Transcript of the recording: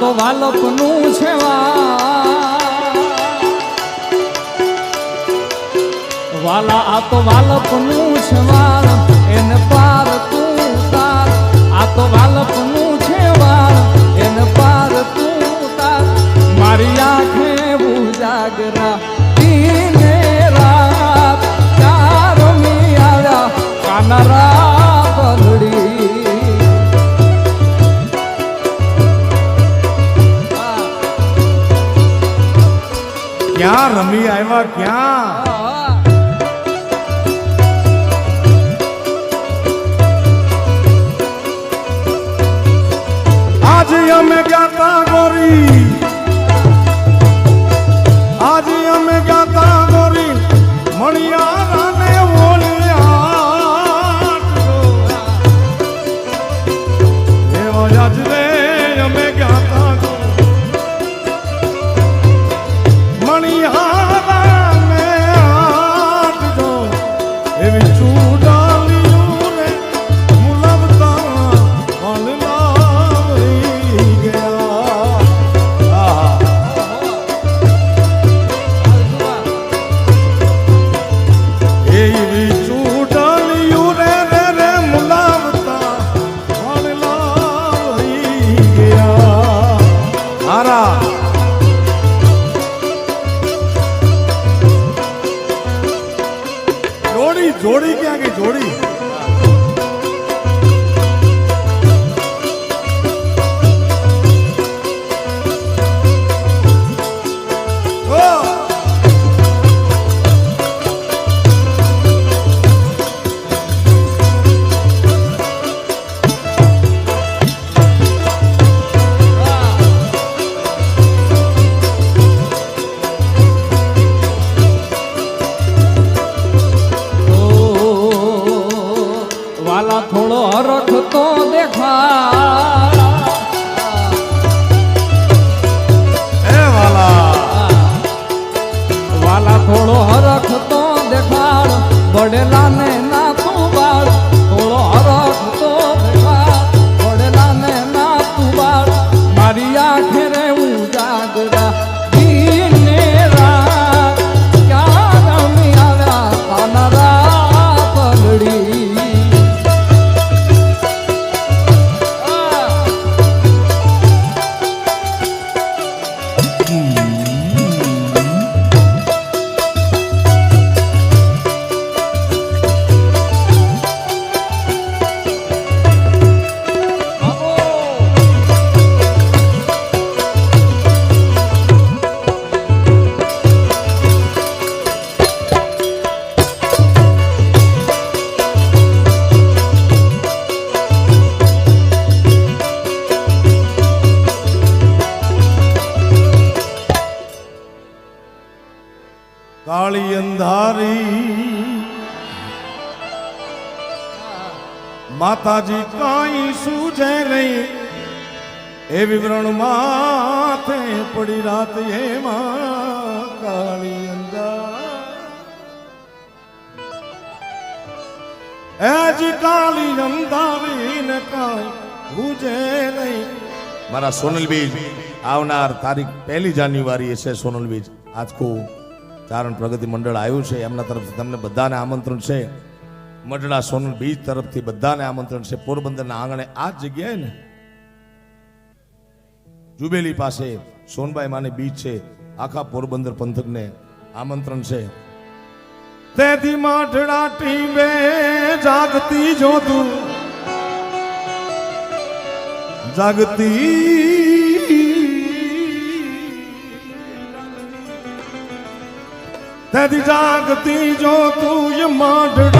વાલા તો વાલપનું છે વાલા આ તો વાલપનું છે વાળ ક્યાં રમી આવ્યા ક્યાં? આજે અમે ગાતા ગોરી. આજે અમે ગાતા ગોરી. મણિયારા 不足 જોડી ક્યાં ગઈ? જોડી. ಹೊಡೆಲಾನೆ કાળી અંધારી માતાજી કાંઈ સૂજે નહીં. એ વિવરણ માથે પડી રાત એમાં કાળી અંધાર કાળી અંધારી નહીં. મારા સોનલ બીજ આવનાર તારીખ પહેલી જાન્યુઆરી છે સોનલ બીજ આજકો ચારણ પ્રગતિ મંડળ આવ્યું છે, એમના તરફથી તમને બધાને આમંત્રણ છે. મઢડા સોનલ બીજ તરફથી બધાને આમંત્રણ છે. પોરબંદરના આંગણે આ જગ્યાએ ને? જુબેલી પાસે સોનબાઈ માની બીચ છે. આખા પોરબંદર પંથકને આમંત્રણ છે. તેથી માઠડા ટીમે જાગતી જોતું, જાગતી તેથી જાગતી જો તું એ ટીમે